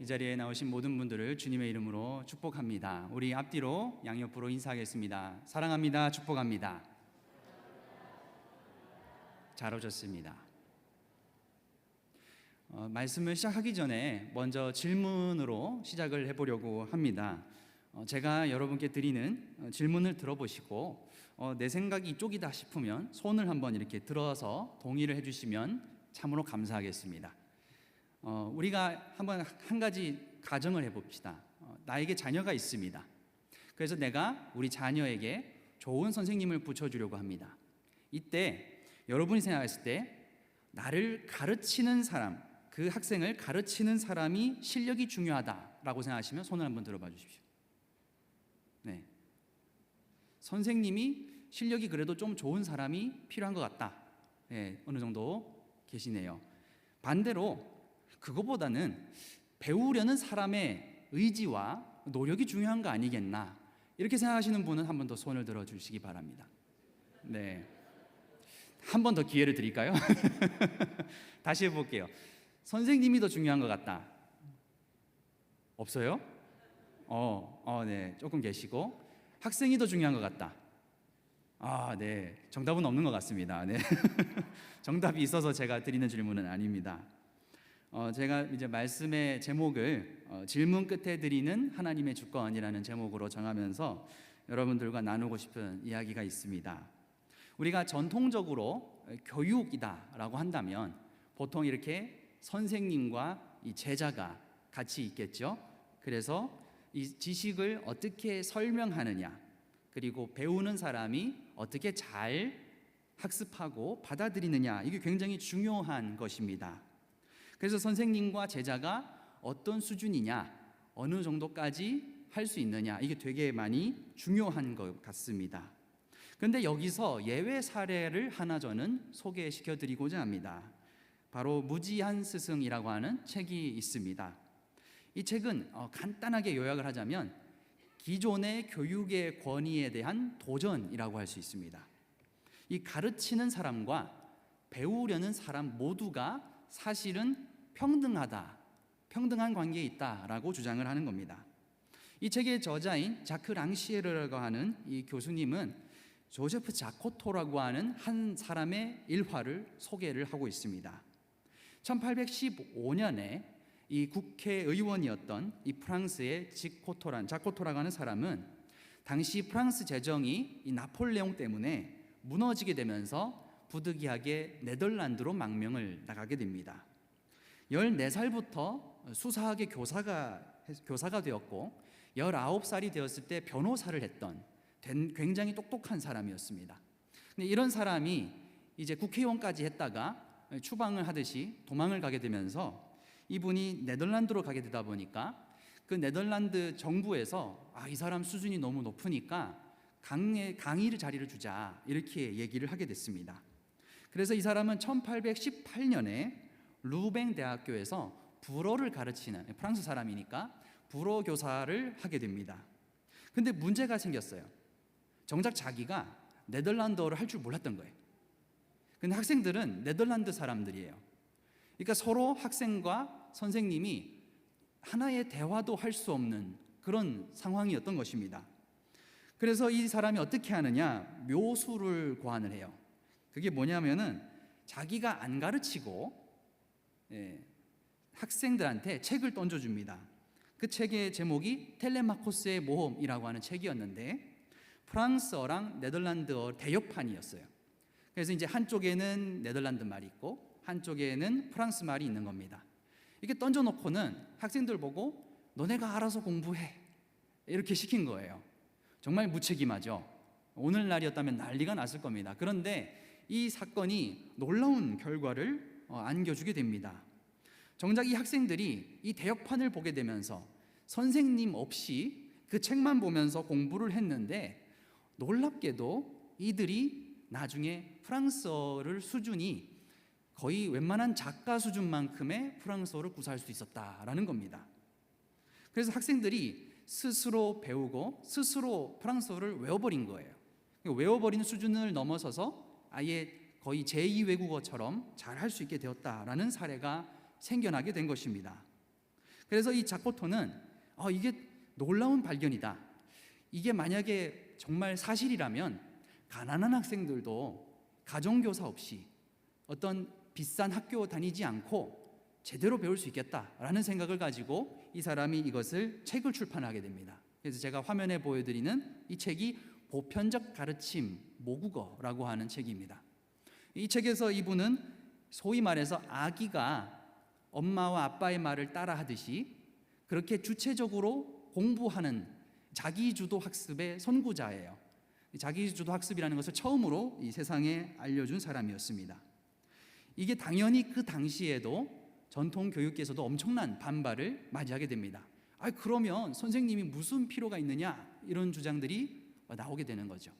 이 자리에 나오신 모든 분들을 주님의 이름으로 축복합니다. 우리 앞뒤로 양옆으로 인사하겠습니다. 사랑합니다. 축복합니다. 잘 오셨습니다. 어, 말씀을 시작하기 전에 먼저 질문으로 시작을 해보려고 합니다. 어, 제가 여러분께 드리는 어, 질문을 들어보시고 어, 내 생각이 이쪽이다 싶으면 손을 한번 이렇게 들어서 동의를 해주시면 참으로 감사하겠습니다. 어, 우리가 한번 한 가지 가정을 해봅시다. 어, 나에게 자녀가 있습니다. 그래서 내가 우리 자녀에게 좋은 선생님을 붙여주려고 합니다. 이때 여러분이 생각했을 때 나를 가르치는 사람, 그 학생을 가르치는 사람이 실력이 중요하다라고 생각하시면 손을 한번 들어봐 주십시오. 네. 선생님이 실력이 그래도 좀 좋은 사람이 필요한 것 같다. 네, 어느 정도 계시네요. 반대로 그거보다는 배우려는 사람의 의지와 노력이 중요한 거 아니겠나. 이렇게 생각하시는 분은 한 번 더 손을 들어 주시기 바랍니다. 네. 한 번 더 기회를 드릴까요? 다시 해볼게요. 선생님이 더 중요한 것 같다. 없어요? 어, 어, 네. 조금 계시고. 학생이 더 중요한 것 같다. 아, 네. 정답은 없는 것 같습니다. 네. 정답이 있어서 제가 드리는 질문은 아닙니다. 어, 제가 이제 말씀의 제목을 어, 질문 끝에 드리는 하나님의 주권이라는 제목으로 정하면서 여러분들과 나누고 싶은 이야기가 있습니다. 우리가 전통적으로 교육이다라고 한다면 보통 이렇게 선생님과 이 제자가 같이 있겠죠. 그래서 이 지식을 어떻게 설명하느냐, 그리고 배우는 사람이 어떻게 잘 학습하고 받아들이느냐, 이게 굉장히 중요한 것입니다. 그래서 선생님과 제자가 어떤 수준이냐, 어느 정도까지 할 수 있느냐, 이게 되게 많이 중요한 것 같습니다. 그런데 여기서 예외 사례를 하나 저는 소개시켜 드리고자 합니다. 바로 무지한 스승이라고 하는 책이 있습니다. 이 책은 어, 간단하게 요약을 하자면 기존의 교육의 권위에 대한 도전이라고 할 수 있습니다. 이 가르치는 사람과 배우려는 사람 모두가 사실은 평등하다, 평등한 관계에 있다라고 주장을 하는 겁니다. 이 책의 저자인 자크 랑시에르라고 하는 이 교수님은 조세프 자코토라고 하는 한 사람의 일화를 소개를 하고 있습니다. 1815년에 이 국회의원이었던 이 프랑스의 지코토란 자코토라고 하는 사람은 당시 프랑스 재정이 이 나폴레옹 때문에 무너지게 되면서 부득이하게 네덜란드로 망명을 나가게 됩니다. 14살부터 수사학의 교사가 교사가 되었고 19살이 되었을 때 변호사를 했던 굉장히 똑똑한 사람이었습니다. 근데 이런 사람이 이제 국회의원까지 했다가 추방을 하듯이 도망을 가게 되면서 이분이 네덜란드로 가게 되다 보니까 그 네덜란드 정부에서 아, 이 사람 수준이 너무 높으니까 강의, 강의를 자리를 주자 이렇게 얘기를 하게 됐습니다. 그래서 이 사람은 1818년에 루뱅 대학교에서 불어를 가르치는 프랑스 사람이니까 불어 교사를 하게 됩니다. 근데 문제가 생겼어요. 정작 자기가 네덜란드어를 할 줄 몰랐던 거예요. 근데 학생들은 네덜란드 사람들이에요. 그러니까 서로 학생과 선생님이 하나의 대화도 할 수 없는 그런 상황이었던 것입니다. 그래서 이 사람이 어떻게 하느냐? 묘수를 고안을 해요. 그게 뭐냐면은 자기가 안 가르치고 예, 학생들한테 책을 던져줍니다. 그 책의 제목이 텔레마코스의 모험이라고 하는 책이었는데 프랑스어랑 네덜란드어 대역판이었어요. 그래서 이제 한쪽에는 네덜란드 말이 있고 한쪽에는 프랑스 말이 있는 겁니다. 이렇게 던져놓고는 학생들 보고 너네가 알아서 공부해 이렇게 시킨 거예요. 정말 무책임하죠. 오늘날이었다면 난리가 났을 겁니다. 그런데 이 사건이 놀라운 결과를 어, 안겨주게 됩니다. 정작 이 학생들이 이 대역판을 보게 되면서 선생님 없이 그 책만 보면서 공부를 했는데 놀랍게도 이들이 나중에 프랑스어를 수준이 거의 웬만한 작가 수준만큼의 프랑스어를 구사할 수 있었다라는 겁니다. 그래서 학생들이 스스로 배우고 스스로 프랑스어를 외워버린 거예요. 외워버리는 수준을 넘어서서 아예 거의 제2 외국어처럼 잘 할 수 있게 되었다라는 사례가 생겨나게 된 것입니다. 그래서 이 자코토는 어, 이게 놀라운 발견이다. 이게 만약에 정말 사실이라면 가난한 학생들도 가정교사 없이 어떤 비싼 학교 다니지 않고 제대로 배울 수 있겠다라는 생각을 가지고 이 사람이 이것을 책을 출판하게 됩니다. 그래서 제가 화면에 보여드리는 이 책이 보편적 가르침 모국어라고 하는 책입니다. 이 책에서 이분은 소위 말해서 아기가 엄마와 아빠의 말을 따라 하듯이 그렇게 주체적으로 공부하는 자기주도 학습의 선구자예요. 자기주도 학습이라는 것을 처음으로 이 세상에 알려준 사람이었습니다. 이게 당연히 그 당시에도 전통 교육계에서도 엄청난 반발을 맞이하게 됩니다. 아 그러면 선생님이 무슨 필요가 있느냐 이런 주장들이 나오게 되는 거죠.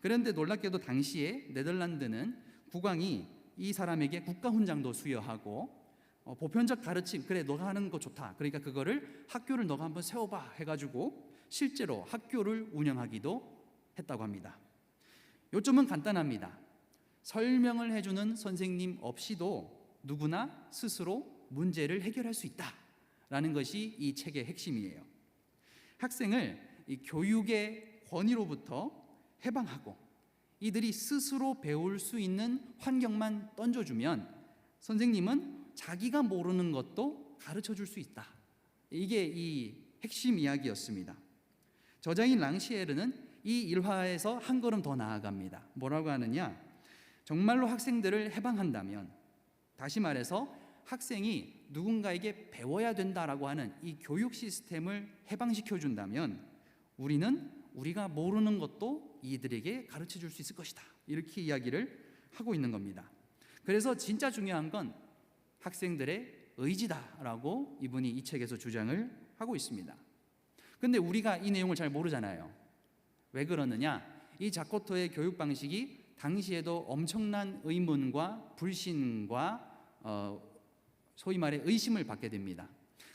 그런데 놀랍게도 당시에 네덜란드는 국왕이 이 사람에게 국가 훈장도 수여하고 어, 보편적 가르침 그래 너가 하는 거 좋다. 그러니까 그거를 학교를 너가 한번 세워봐 해가지고 실제로 학교를 운영하기도 했다고 합니다. 요점은 간단합니다. 설명을 해주는 선생님 없이도 누구나 스스로 문제를 해결할 수 있다 라는 것이 이 책의 핵심이에요. 학생을 이 교육의 권위로부터 해방하고 이들이 스스로 배울 수 있는 환경만 던져주면 선생님은 자기가 모르는 것도 가르쳐 줄 수 있다. 이게 이 핵심 이야기였습니다. 저자인 랑시에르는 이 일화에서 한 걸음 더 나아갑니다. 뭐라고 하느냐? 정말로 학생들을 해방한다면 다시 말해서 학생이 누군가에게 배워야 된다라고 하는 이 교육 시스템을 해방시켜 준다면 우리는 우리가 모르는 것도 이들에게 가르쳐 줄 수 있을 것이다. 이렇게 이야기를 하고 있는 겁니다. 그래서 진짜 중요한 건 학생들의 의지다라고 이분이 이 책에서 주장을 하고 있습니다. 근데 우리가 이 내용을 잘 모르잖아요. 왜 그러느냐? 이 자코토의 교육 방식이 당시에도 엄청난 의문과 불신과 어, 소위 말해 의심을 받게 됩니다.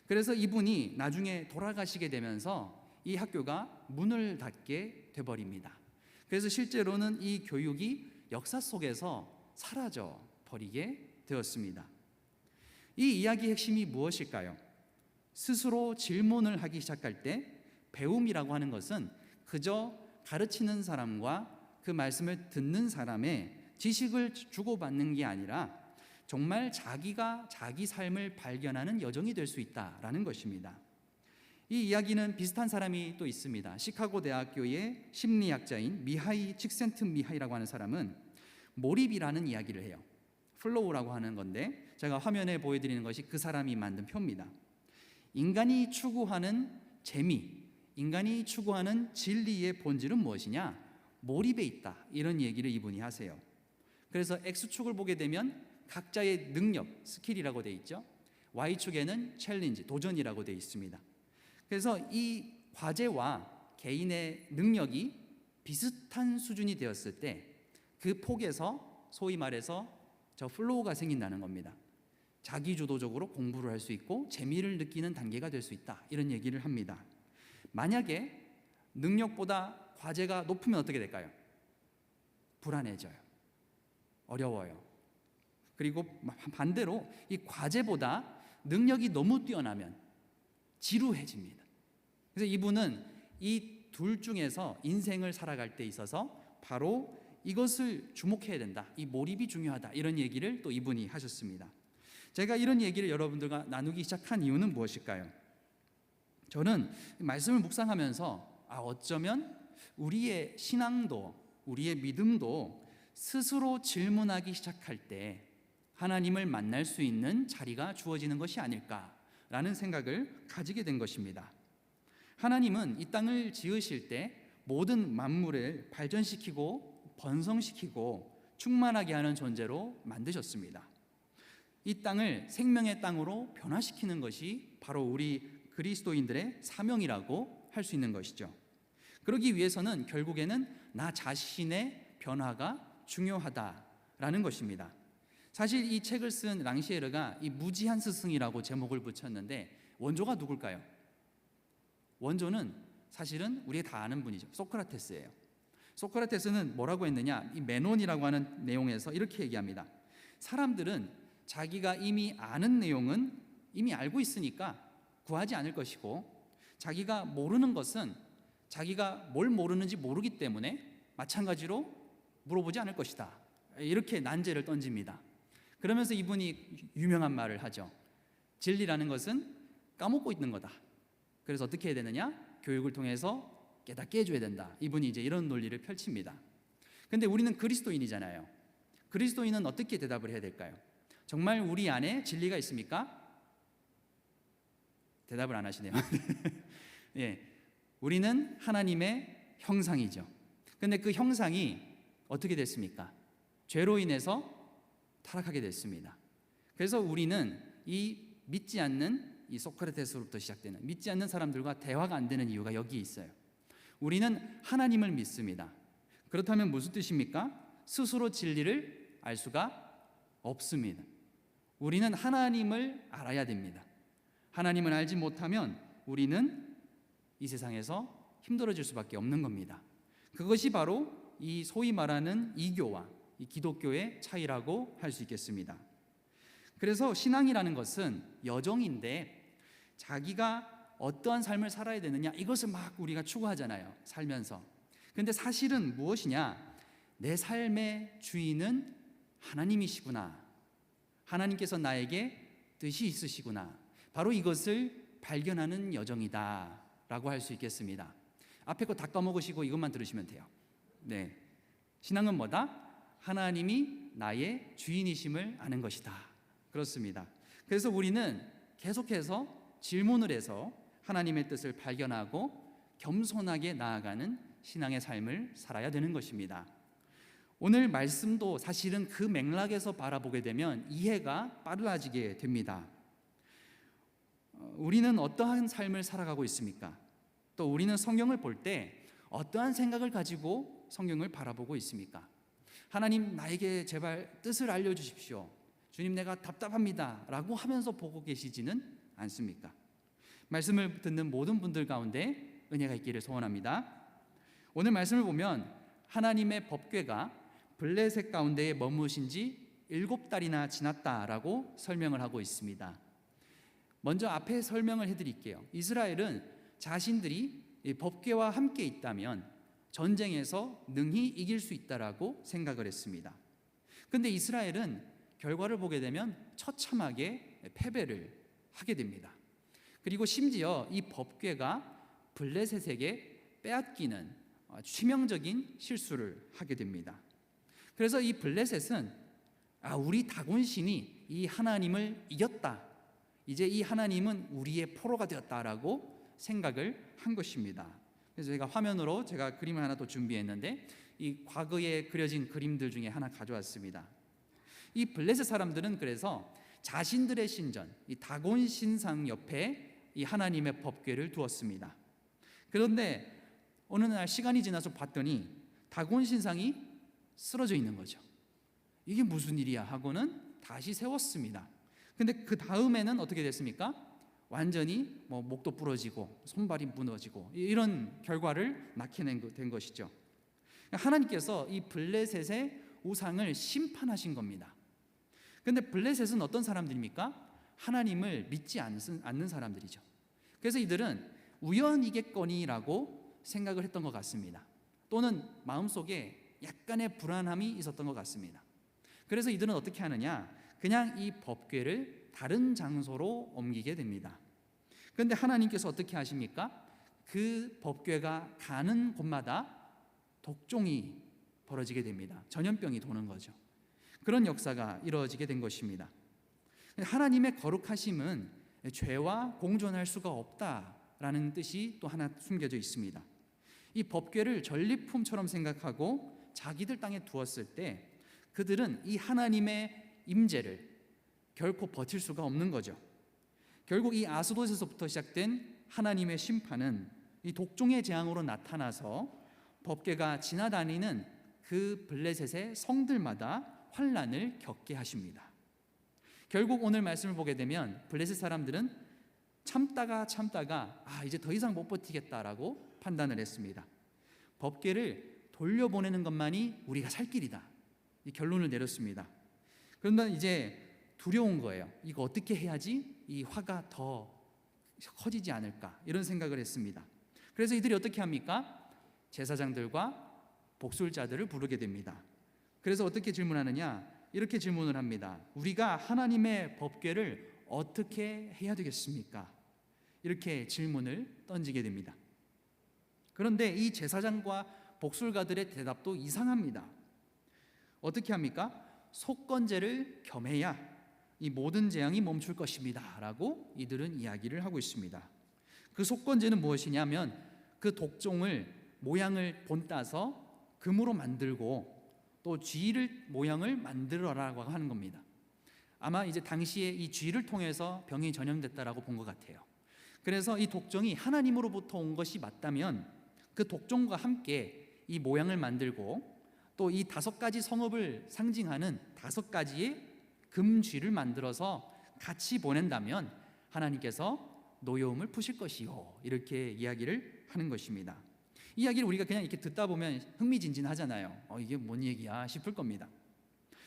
그래서 이분이 나중에 돌아가시게 되면서 이 학교가 문을 닫게 돼버립니다. 그래서 실제로는 이 교육이 역사 속에서 사라져 버리게 되었습니다. 이 이야기의 핵심이 무엇일까요? 스스로 질문을 하기 시작할 때 배움이라고 하는 것은 그저 가르치는 사람과 그 말씀을 듣는 사람의 지식을 주고받는 게 아니라 정말 자기가 자기 삶을 발견하는 여정이 될 수 있다라는 것입니다. 이 이야기는 비슷한 사람이 또 있습니다. 시카고 대학교의 심리학자인 미하이 칙센튼 미하이라고 하는 사람은 몰입이라는 이야기를 해요. 플로우라고 하는 건데 제가 화면에 보여드리는 것이 그 사람이 만든 표입니다. 인간이 추구하는 재미, 인간이 추구하는 진리의 본질은 무엇이냐? 몰입에 있다. 이런 얘기를 이분이 하세요. 그래서 X축을 보게 되면 각자의 능력, 스킬이라고 돼 있죠. Y축에는 챌린지, 도전이라고 돼 있습니다. 그래서 이 과제와 개인의 능력이 비슷한 수준이 되었을 때 그 폭에서 소위 말해서 저 플로우가 생긴다는 겁니다. 자기 주도적으로 공부를 할 수 있고 재미를 느끼는 단계가 될 수 있다. 이런 얘기를 합니다. 만약에 능력보다 과제가 높으면 어떻게 될까요? 불안해져요. 어려워요. 그리고 반대로 이 과제보다 능력이 너무 뛰어나면 지루해집니다. 그래서 이분은 이 둘 중에서 인생을 살아갈 때 있어서 바로 이것을 주목해야 된다. 이 몰입이 중요하다. 이런 얘기를 또 이분이 하셨습니다. 제가 이런 얘기를 여러분들과 나누기 시작한 이유는 무엇일까요? 저는 말씀을 묵상하면서 아 어쩌면 우리의 신앙도 우리의 믿음도 스스로 질문하기 시작할 때 하나님을 만날 수 있는 자리가 주어지는 것이 아닐까라는 생각을 가지게 된 것입니다. 하나님은 이 땅을 지으실 때 모든 만물을 발전시키고 번성시키고 충만하게 하는 존재로 만드셨습니다. 이 땅을 생명의 땅으로 변화시키는 것이 바로 우리 그리스도인들의 사명이라고 할 수 있는 것이죠. 그러기 위해서는 결국에는 나 자신의 변화가 중요하다라는 것입니다. 사실 이 책을 쓴 랑시에르가 이 무지한 스승이라고 제목을 붙였는데 원조가 누굴까요? 원조는 사실은 우리 다 아는 분이죠. 소크라테스예요. 소크라테스는 뭐라고 했느냐? 이 메논이라고 하는 내용에서 이렇게 얘기합니다. 사람들은 자기가 이미 아는 내용은 이미 알고 있으니까 구하지 않을 것이고 자기가 모르는 것은 자기가 뭘 모르는지 모르기 때문에 마찬가지로 물어보지 않을 것이다. 이렇게 난제를 던집니다. 그러면서 이분이 유명한 말을 하죠. 진리라는 것은 까먹고 있는 거다. 그래서 어떻게 해야 되느냐? 교육을 통해서 깨닫게 해줘야 된다. 이분이 이제 이런 논리를 펼칩니다. 근데 우리는 그리스도인이잖아요. 그리스도인은 어떻게 대답을 해야 될까요? 정말 우리 안에 진리가 있습니까? 대답을 안 하시네요. 예. 우리는 하나님의 형상이죠. 근데 그 형상이 어떻게 됐습니까? 죄로 인해서 타락하게 됐습니다. 그래서 우리는 이 믿지 않는 이 소크라테스로부터 시작되는 믿지 않는 사람들과 대화가 안 되는 이유가 여기 있어요. 우리는 하나님을 믿습니다. 그렇다면 무슨 뜻입니까? 스스로 진리를 알 수가 없습니다. 우리는 하나님을 알아야 됩니다. 하나님을 알지 못하면 우리는 이 세상에서 힘들어질 수밖에 없는 겁니다. 그것이 바로 이 소위 말하는 이교와 이 기독교의 차이라고 할 수 있겠습니다. 그래서 신앙이라는 것은 여정인데 자기가 어떠한 삶을 살아야 되느냐 이것을 막 우리가 추구하잖아요. 살면서. 근데 사실은 무엇이냐? 내 삶의 주인은 하나님이시구나. 하나님께서 나에게 뜻이 있으시구나. 바로 이것을 발견하는 여정이다. 라고 할 수 있겠습니다. 앞에 거 다 까먹으시고 이것만 들으시면 돼요. 네. 신앙은 뭐다? 하나님이 나의 주인이심을 아는 것이다. 그렇습니다. 그래서 우리는 계속해서 질문을 해서 하나님의 뜻을 발견하고 겸손하게 나아가는 신앙의 삶을 살아야 되는 것입니다. 오늘 말씀도 사실은 그 맥락에서 바라보게 되면 이해가 빨라지게 됩니다. 어, 우리는 어떠한 삶을 살아가고 있습니까? 또 우리는 성경을 볼 때 어떠한 생각을 가지고 성경을 바라보고 있습니까? 하나님 나에게 제발 뜻을 알려주십시오. 주님 내가 답답합니다. 라고 하면서 보고 계시지는 않습니까? 말씀을 듣는 모든 분들 가운데 은혜가 있기를 소원합니다. 오늘 말씀을 보면 하나님의 법궤가 블레셋 가운데에 머무신 지 일곱 달이나 지났다라고 설명을 하고 있습니다. 먼저 앞에 설명을 해드릴게요. 이스라엘은 자신들이 법궤와 함께 있다면 전쟁에서 능히 이길 수 있다라고 생각을 했습니다. 근데 이스라엘은 결과를 보게 되면 처참하게 패배를 하게 됩니다. 그리고 심지어 이 법궤가 블레셋에게 빼앗기는 치명적인 실수를 하게 됩니다. 그래서 이 블레셋은 아, 우리 다곤 신이 이 하나님을 이겼다. 이제 이 하나님은 우리의 포로가 되었다라고 생각을 한 것입니다. 그래서 제가 화면으로 제가 그림을 하나 또 준비했는데 이 과거에 그려진 그림들 중에 하나 가져왔습니다. 이 블레셋 사람들은 그래서 자신들의 신전, 이 다곤 신상 옆에 이 하나님의 법궤를 두었습니다. 그런데 어느 날 시간이 지나서 봤더니 다곤 신상이 쓰러져 있는 거죠. 이게 무슨 일이야 하고는 다시 세웠습니다. 근데 그 다음에는 어떻게 됐습니까? 완전히 뭐 목도 부러지고 손발이 무너지고 이런 결과를 낳게 된 것이죠. 하나님께서 이 블레셋의 우상을 심판하신 겁니다. 근데 블레셋은 어떤 사람들입니까? 하나님을 믿지 않는 사람들이죠. 그래서 이들은 우연이겠거니라고 생각을 했던 것 같습니다. 또는 마음속에 약간의 불안함이 있었던 것 같습니다. 그래서 이들은 어떻게 하느냐? 그냥 이 법궤를 다른 장소로 옮기게 됩니다. 그런데 하나님께서 어떻게 하십니까? 그 법궤가 가는 곳마다 독종이 벌어지게 됩니다. 전염병이 도는 거죠. 그런 역사가 이루어지게 된 것입니다. 하나님의 거룩하심은 죄와 공존할 수가 없다라는 뜻이 또 하나 숨겨져 있습니다. 이 법궤를 전리품처럼 생각하고 자기들 땅에 두었을 때 그들은 이 하나님의 임재를 결코 버틸 수가 없는 거죠. 결국 이 아스돗에서부터 시작된 하나님의 심판은 이 독종의 재앙으로 나타나서 법궤가 지나다니는 그 블레셋의 성들마다 환란을 겪게 하십니다. 결국 오늘 말씀을 보게 되면 블레셋 사람들은 참다가 참다가 아 이제 더 이상 못 버티겠다라고 판단을 했습니다. 법계를 돌려보내는 것만이 우리가 살 길이다. 이 결론을 내렸습니다. 그런데 이제 두려운 거예요. 이거 어떻게 해야지 이 화가 더 커지지 않을까 이런 생각을 했습니다. 그래서 이들이 어떻게 합니까? 제사장들과 복술자들을 부르게 됩니다. 그래서 어떻게 질문하느냐? 이렇게 질문을 합니다. 우리가 하나님의 법궤를 어떻게 해야 되겠습니까? 이렇게 질문을 던지게 됩니다. 그런데 이 제사장과 복술가들의 대답도 이상합니다. 어떻게 합니까? 속건제를 겸해야 이 모든 재앙이 멈출 것입니다 라고 이들은 이야기를 하고 있습니다. 그 속건제는 무엇이냐면 그 독종을 모양을 본따서 금으로 만들고 또 쥐를 모양을 만들어라고 하는 겁니다. 아마 이제 당시에 이 쥐를 통해서 병이 전염됐다라고 본 것 같아요. 그래서 이 독종이 하나님으로부터 온 것이 맞다면 그 독종과 함께 이 모양을 만들고 또 이 다섯 가지 성읍을 상징하는 다섯 가지의 금쥐를 만들어서 같이 보낸다면 하나님께서 노여움을 푸실 것이요 이렇게 이야기를 하는 것입니다. 이 이야기를 우리가 그냥 이렇게 듣다 보면 흥미진진하잖아요. 어, 이게 뭔 얘기야 싶을 겁니다.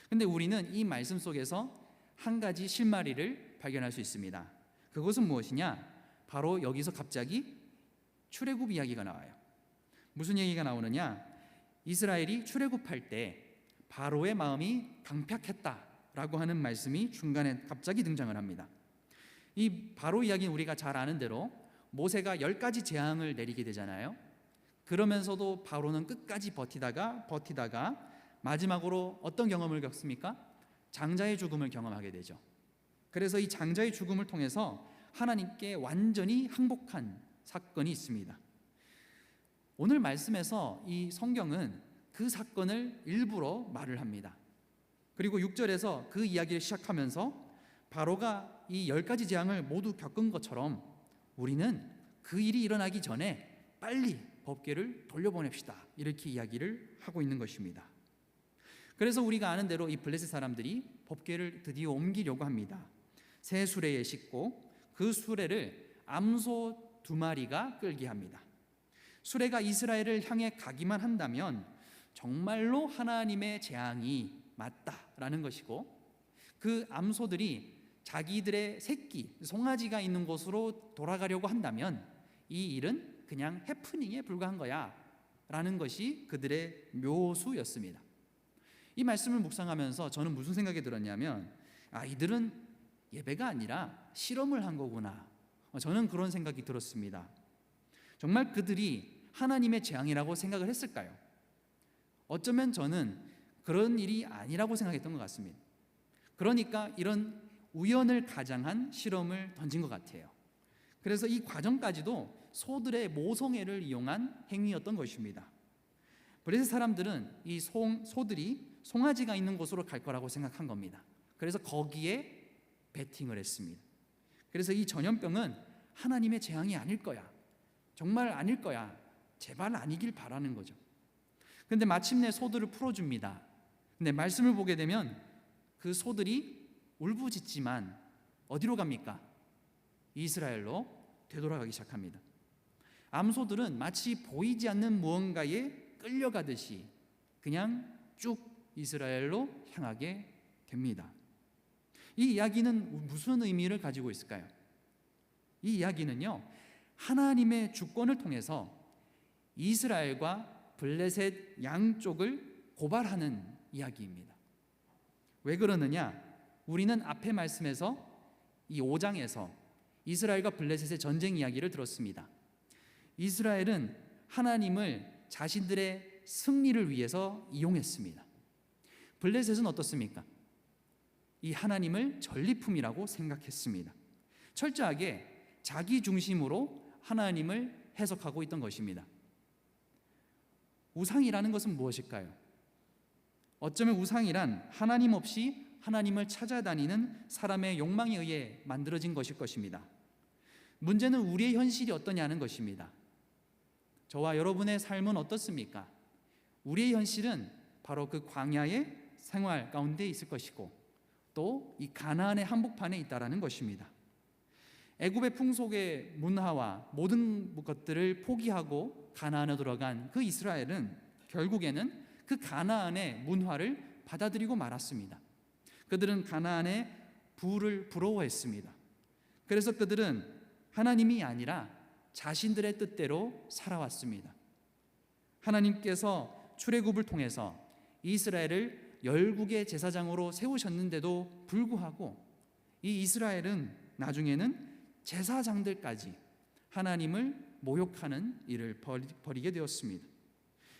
근데 우리는 이 말씀 속에서 한 가지 실마리를 발견할 수 있습니다. 그것은 무엇이냐? 바로 여기서 갑자기 출애굽 이야기가 나와요. 무슨 얘기가 나오느냐? 이스라엘이 출애굽할 때 바로의 마음이 강팍했다라고 하는 말씀이 중간에 갑자기 등장을 합니다. 이 바로 이야기는 우리가 잘 아는 대로 모세가 열 가지 재앙을 내리게 되잖아요. 그러면서도 바로는 끝까지 버티다가 버티다가 마지막으로 어떤 경험을 겪습니까? 장자의 죽음을 경험하게 되죠. 그래서 이 장자의 죽음을 통해서 하나님께 완전히 항복한 사건이 있습니다. 오늘 말씀에서 이 성경은 그 사건을 일부러 말을 합니다. 그리고 6절에서 그 이야기를 시작하면서 바로가 이 열 가지 재앙을 모두 겪은 것처럼 우리는 그 일이 일어나기 전에 빨리 법궤를 돌려보냅시다. 이렇게 이야기를 하고 있는 것입니다. 그래서 우리가 아는 대로 이 블레셋 사람들이 법궤를 드디어 옮기려고 합니다. 새 수레에 싣고 그 수레를 암소 두 마리가 끌게 합니다. 수레가 이스라엘을 향해 가기만 한다면 정말로 하나님의 재앙이 맞다라는 것이고 그 암소들이 자기들의 새끼 송아지가 있는 곳으로 돌아가려고 한다면 이 일은 그냥 해프닝에 불과한 거야 라는 것이 그들의 묘수였습니다. 이 말씀을 묵상하면서 저는 무슨 생각이 들었냐면 아 이들은 예배가 아니라 실험을 한 거구나. 저는 그런 생각이 들었습니다. 정말 그들이 하나님의 재앙이라고 생각을 했을까요? 어쩌면 저는 그런 일이 아니라고 생각했던 것 같습니다. 그러니까 이런 우연을 가장한 실험을 던진 것 같아요. 그래서 이 과정까지도 소들의 모성애를 이용한 행위였던 것입니다. 브레스 사람들은 이 송, 소들이 송아지가 있는 곳으로 갈 거라고 생각한 겁니다. 그래서 거기에 베팅을 했습니다. 그래서 이 전염병은 하나님의 재앙이 아닐 거야. 정말 아닐 거야. 제발 아니길 바라는 거죠. 근데 마침내 소들을 풀어줍니다. 근데 말씀을 보게 되면 그 소들이 울부짖지만 어디로 갑니까? 이스라엘로 되돌아가기 시작합니다. 암소들은 마치 보이지 않는 무언가에 끌려가듯이 그냥 쭉 이스라엘로 향하게 됩니다. 이 이야기는 무슨 의미를 가지고 있을까요? 이 이야기는요, 하나님의 주권을 통해서 이스라엘과 블레셋 양쪽을 고발하는 이야기입니다. 왜 그러느냐? 우리는 앞의 말씀에서 이 5장에서 이스라엘과 블레셋의 전쟁 이야기를 들었습니다. 이스라엘은 하나님을 자신들의 승리를 위해서 이용했습니다. 블레셋은 어떻습니까? 이 하나님을 전리품이라고 생각했습니다. 철저하게 자기 중심으로 하나님을 해석하고 있던 것입니다. 우상이라는 것은 무엇일까요? 어쩌면 우상이란 하나님 없이 하나님을 찾아다니는 사람의 욕망에 의해 만들어진 것일 것입니다. 문제는 우리의 현실이 어떠냐는 것입니다. 저와 여러분의 삶은 어떻습니까? 우리의 현실은 바로 그 광야의 생활 가운데 있을 것이고 또 이 가나안의 한복판에 있다라는 것입니다. 애굽의 풍속의 문화와 모든 것들을 포기하고 가나안에 들어간 그 이스라엘은 결국에는 그 가나안의 문화를 받아들이고 말았습니다. 그들은 가나안의 부를 부러워했습니다. 그래서 그들은 하나님이 아니라 자신들의 뜻대로 살아왔습니다. 하나님께서 출애굽을 통해서 이스라엘을 열국의 제사장으로 세우셨는데도 불구하고 이 이스라엘은 나중에는 제사장들까지 하나님을 모욕하는 일을 벌이게 되었습니다.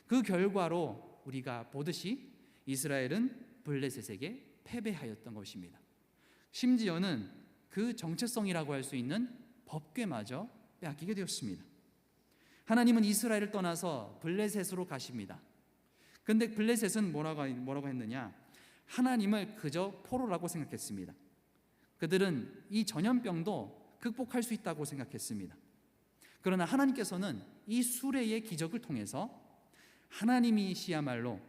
그 결과로 우리가 보듯이 이스라엘은 블레셋에게 패배하였던 것입니다. 심지어는 그 정체성이라고 할 수 있는 법궤마저 빼앗기게 되었습니다. 하나님은 이스라엘을 떠나서 블레셋으로 가십니다. 근데 블레셋은 뭐라고 뭐라고 했느냐? 하나님을 그저 포로라고 생각했습니다. 그들은 이 전염병도 극복할 수 있다고 생각했습니다. 그러나 하나님께서는 이 수레의 기적을 통해서 하나님이시야말로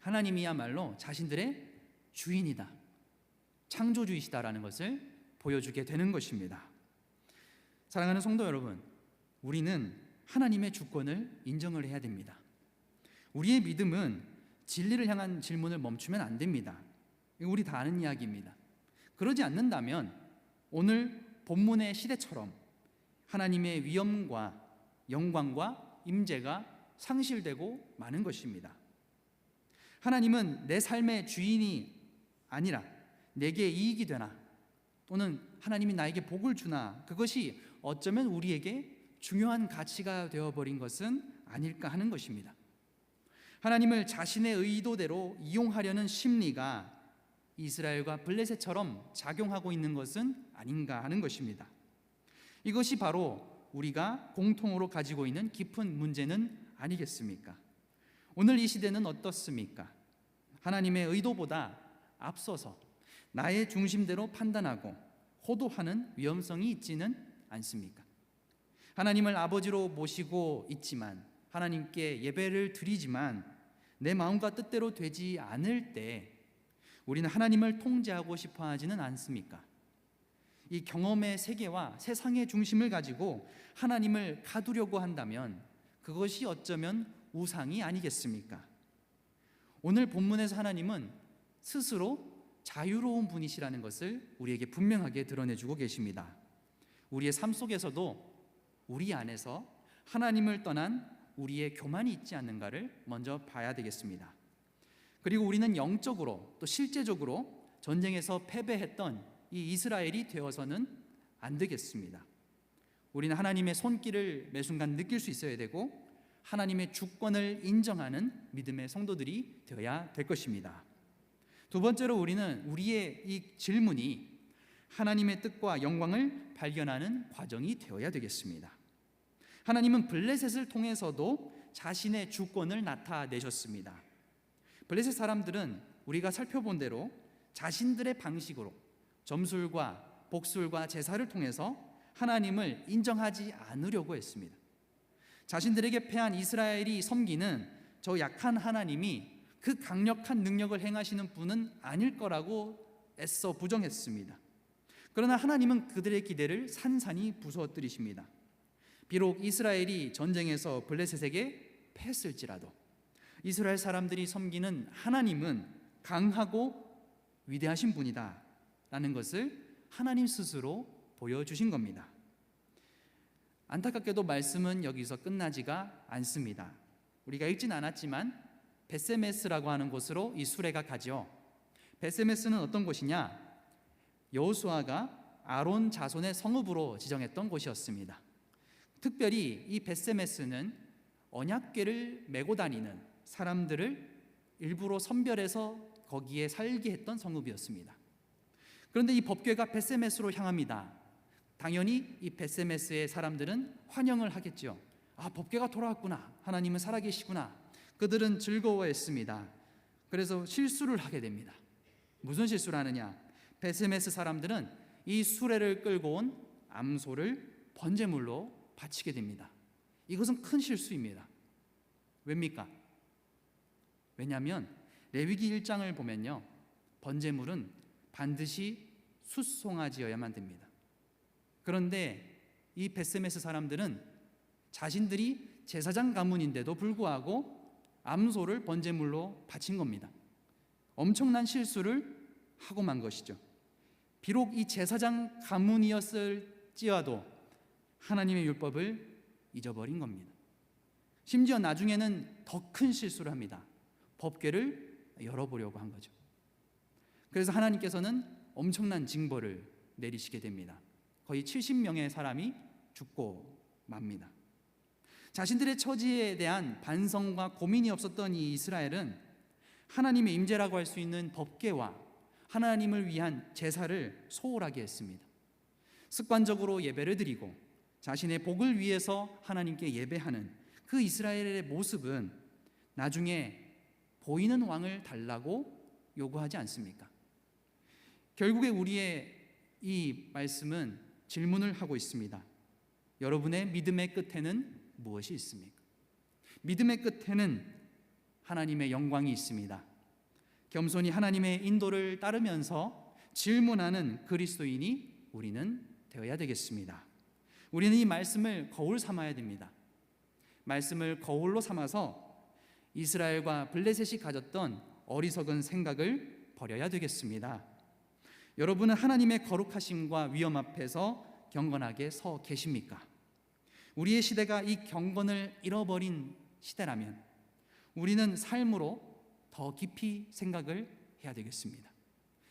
하나님이야말로 자신들의 주인이다. 창조주이시다라는 것을 보여주게 되는 것입니다. 사랑하는 성도 여러분, 우리는 하나님의 주권을 인정을 해야 됩니다. 우리의 믿음은 진리를 향한 질문을 멈추면 안 됩니다. 우리 다 아는 이야기입니다. 그러지 않는다면 오늘 본문의 시대처럼 하나님의 위엄과 영광과 임재가 상실되고 마는 것입니다. 하나님은 내 삶의 주인이 아니라 내게 이익이 되나 또는 하나님이 나에게 복을 주나 그것이 어쩌면 우리에게 중요한 가치가 되어버린 것은 아닐까 하는 것입니다. 하나님을 자신의 의도대로 이용하려는 심리가 이스라엘과 블레셋처럼 작용하고 있는 것은 아닌가 하는 것입니다. 이것이 바로 우리가 공통으로 가지고 있는 깊은 문제는 아니겠습니까? 오늘 이 시대는 어떻습니까? 하나님의 의도보다 앞서서 나의 중심대로 판단하고 호도하는 위험성이 있지는 않습니까? 하나님을 아버지로 모시고 있지만 하나님께 예배를 드리지만 내 마음과 뜻대로 되지 않을 때 우리는 하나님을 통제하고 싶어 하지는 않습니까? 이 경험의 세계와 세상의 중심을 가지고 하나님을 가두려고 한다면 그것이 어쩌면 우상이 아니겠습니까? 오늘 본문에서 하나님은 스스로 자유로운 분이시라는 것을 우리에게 분명하게 드러내주고 계십니다. 우리의 삶 속에서도 우리 안에서 하나님을 떠난 우리의 교만이 있지 않는가를 먼저 봐야 되겠습니다. 그리고 우리는 영적으로 또 실제적으로 전쟁에서 패배했던 이 이스라엘이 되어서는 안 되겠습니다. 우리는 하나님의 손길을 매 순간 느낄 수 있어야 되고 하나님의 주권을 인정하는 믿음의 성도들이 되어야 될 것입니다. 두 번째로 우리는 우리의 이 질문이 하나님의 뜻과 영광을 발견하는 과정이 되어야 되겠습니다. 하나님은 블레셋을 통해서도 자신의 주권을 나타내셨습니다. 블레셋 사람들은 우리가 살펴본 대로 자신들의 방식으로 점술과 복술과 제사를 통해서 하나님을 인정하지 않으려고 했습니다. 자신들에게 패한 이스라엘이 섬기는 저 약한 하나님이 그 강력한 능력을 행하시는 분은 아닐 거라고 애써 부정했습니다. 그러나 하나님은 그들의 기대를 산산이 부수어뜨리십니다. 비록 이스라엘이 전쟁에서 블레셋에게 패했을지라도 이스라엘 사람들이 섬기는 하나님은 강하고 위대하신 분이다. 라는 것을 하나님 스스로 보여주신 겁니다. 안타깝게도 말씀은 여기서 끝나지가 않습니다. 우리가 읽진 않았지만 베세메스라고 하는 곳으로 이 수레가 가죠. 베세메스는 어떤 곳이냐? 여호수아가 아론 자손의 성읍으로 지정했던 곳이었습니다. 특별히 이 베세메스는 언약궤를 메고 다니는 사람들을 일부러 선별해서 거기에 살게 했던 성읍이었습니다. 그런데 이 법궤가 베세메스로 향합니다. 당연히 이 베세메스의 사람들은 환영을 하겠죠. 아, 법궤가 돌아왔구나. 하나님은 살아계시구나. 그들은 즐거워했습니다. 그래서 실수를 하게 됩니다. 무슨 실수를 하느냐? 베세메스 사람들은 이 수레를 끌고 온 암소를 번제물로 바치게 됩니다. 이것은 큰 실수입니다. 왜입니까? 왜냐하면 레위기 1장을 보면요. 번제물은 반드시 숫송아지여야만 됩니다. 그런데 이 베세메스 사람들은 자신들이 제사장 가문인데도 불구하고 암소를 번제물로 바친 겁니다. 엄청난 실수를 하고 만 것이죠. 비록 이 제사장 가문이었을지라도 하나님의 율법을 잊어버린 겁니다. 심지어 나중에는 더 큰 실수를 합니다. 법궤를 열어보려고 한 거죠. 그래서 하나님께서는 엄청난 징벌을 내리시게 됩니다. 거의 70명의 사람이 죽고 맙니다. 자신들의 처지에 대한 반성과 고민이 없었던 이 이스라엘은 하나님의 임재라고 할 수 있는 법궤와 하나님을 위한 제사를 소홀하게 했습니다. 습관적으로 예배를 드리고 자신의 복을 위해서 하나님께 예배하는 그 이스라엘의 모습은 나중에 보이는 왕을 달라고 요구하지 않습니까? 결국에 우리의 이 말씀은 질문을 하고 있습니다. 여러분의 믿음의 끝에는 무엇이 있습니까? 믿음의 끝에는 하나님의 영광이 있습니다. 겸손히 하나님의 인도를 따르면서 질문하는 그리스도인이 우리는 되어야 되겠습니다. 우리는 이 말씀을 거울 삼아야 됩니다. 말씀을 거울로 삼아서 이스라엘과 블레셋이 가졌던 어리석은 생각을 버려야 되겠습니다. 여러분은 하나님의 거룩하심과 위험 앞에서 경건하게 서 계십니까? 우리의 시대가 이 경건을 잃어버린 시대라면 우리는 삶으로 더 깊이 생각을 해야 되겠습니다.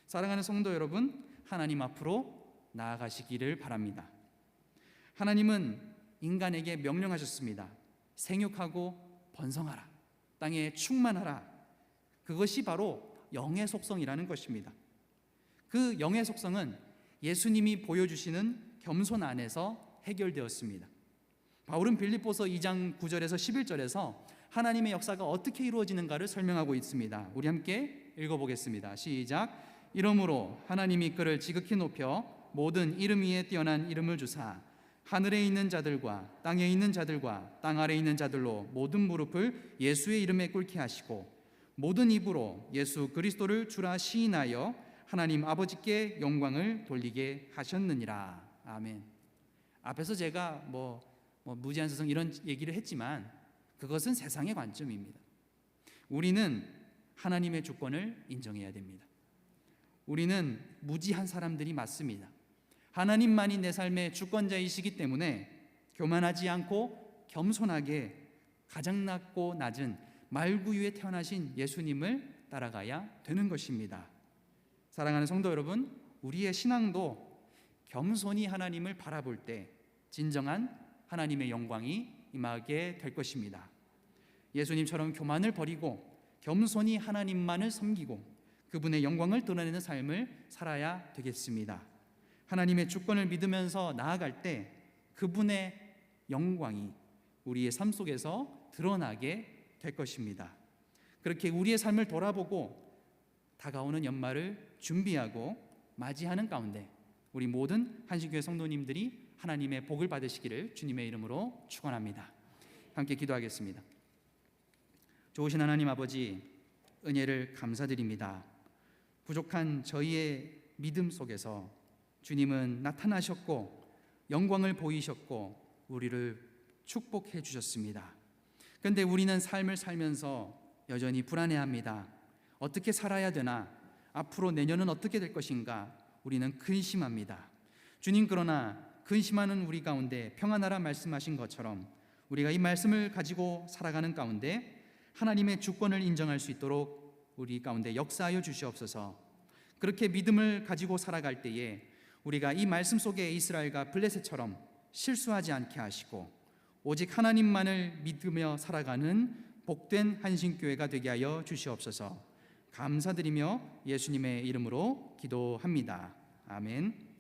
사랑하는 성도 여러분, 하나님 앞으로 나아가시기를 바랍니다. 하나님은 인간에게 명령하셨습니다. 생육하고 번성하라. 땅에 충만하라. 그것이 바로 영의 속성이라는 것입니다. 그 영의 속성은 예수님이 보여주시는 겸손 안에서 해결되었습니다. 바울은 빌립보서 2장 9절에서 11절에서 하나님의 역사가 어떻게 이루어지는가를 설명하고 있습니다. 우리 함께 읽어보겠습니다. 시작. 이러므로 하나님이 그를 지극히 높여 모든 이름 위에 뛰어난 이름을 주사 하늘에 있는 자들과 땅에 있는 자들과 땅 아래 있는 자들로 모든 무릎을 예수의 이름에 꿇게 하시고 모든 입으로 예수 그리스도를 주라 시인하여 하나님 아버지께 영광을 돌리게 하셨느니라. 아멘. 앞에서 제가 뭐, 뭐 무제한 스성 이런 얘기를 했지만 그것은 세상의 관점입니다. 우리는 하나님의 주권을 인정해야 됩니다. 우리는 무지한 사람들이 맞습니다. 하나님만이 내 삶의 주권자이시기 때문에 교만하지 않고 겸손하게 가장 낮고 낮은 말구유에 태어나신 예수님을 따라가야 되는 것입니다. 사랑하는 성도 여러분, 우리의 신앙도 겸손히 하나님을 바라볼 때 진정한 하나님의 영광이 임하게 될 것입니다. 예수님처럼 교만을 버리고 겸손히 하나님만을 섬기고 그분의 영광을 드러내는 삶을 살아야 되겠습니다. 하나님의 주권을 믿으면서 나아갈 때 그분의 영광이 우리의 삶 속에서 드러나게 될 것입니다. 그렇게 우리의 삶을 돌아보고 다가오는 연말을 준비하고 맞이하는 가운데 우리 모든 한식교회 성도님들이 하나님의 복을 받으시기를 주님의 이름으로 축원합니다. 함께 기도하겠습니다. 좋으신 하나님 아버지 은혜를 감사드립니다. 부족한 저희의 믿음 속에서 주님은 나타나셨고 영광을 보이셨고 우리를 축복해 주셨습니다. 그런데 우리는 삶을 살면서 여전히 불안해합니다. 어떻게 살아야 되나? 앞으로 내년은 어떻게 될 것인가? 우리는 근심합니다. 주님 그러나 근심하는 우리 가운데 평안하라 말씀하신 것처럼 우리가 이 말씀을 가지고 살아가는 가운데 하나님의 주권을 인정할 수 있도록 우리 가운데 역사하여 주시옵소서. 그렇게 믿음을 가지고 살아갈 때에 우리가 이 말씀 속에 이스라엘과 블레셋처럼 실수하지 않게 하시고 오직 하나님만을 믿으며 살아가는 복된 한신교회가 되게 하여 주시옵소서. 감사드리며 예수님의 이름으로 기도합니다. 아멘.